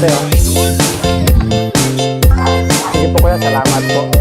kayo. Sige po kuya, salamat po.